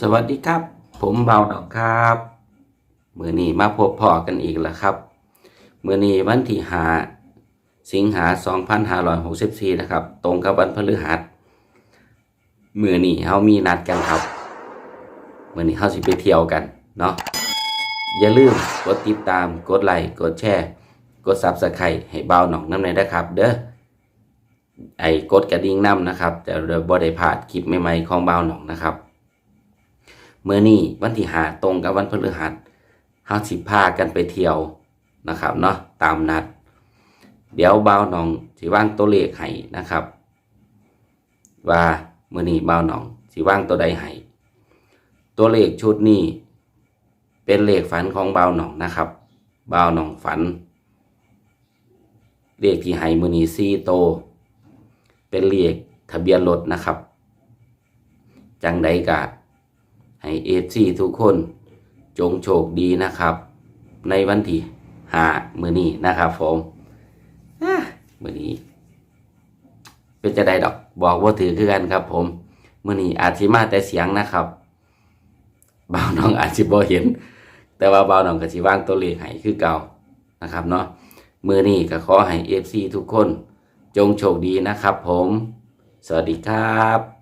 สวัสดีครับ ผมเบาดอกครับมือนี้มาพบพ่อกันอีกแล้วครับมือนี้วันที่หาสิงหา 2564 นะครับ ตรงกับวันพฤหัสมือนี้เฮามีนัดกันครับมือนี้เฮาสิไปเที่ยวกันเนาะอย่าลืมกดติดตามกดไลค์กดแชร์ กด Subscribe ให้เบาหนองน้ำในนะครับ เด้อไอ้กดกระดิ่งน้ำนะครับ จะเดี๋ยวบ่ได้พลาดคลิปใหม่ๆของเบาหนองนะครับ เมื่อนี้วันที่หาตรงกับวันพฤหัสเฮาสิพากันไปเที่ยวนะครับเนาะตามนัด เดี๋ยวบ่าวหนองสิว่างตัวเลขให้นะครับ ว่าเมื่อนี้บ่าวหนองสิว่างตัวใดให้ตัวเลขชุดนี้ เป็นเลขฝันของบ่าวหนองนะครับบ่าวหนองฝัน เลขที่ให้มือนี้ซีโต เป็นเลขทะเบียนรถนะครับ จังใดกะ ให้เอฟซีทุกคน จงโชคดีนะครับ ในวันที่หามือนี้นะครับผมมือนี้ เป็นจะได้ดอกบอกว่าถือคือกันครับผมมือนี้อาจสิมาแต่เสียงนะครับบ่าวน้องอาจสิบ่เห็น แต่ว่าบ่าวน้องก็สิว่างตัวเลขให้คือเก่านะครับเนาะมือนี้ก็ขอให้เอฟซีทุกคน จงโชคดีนะครับผม สวัสดีครับ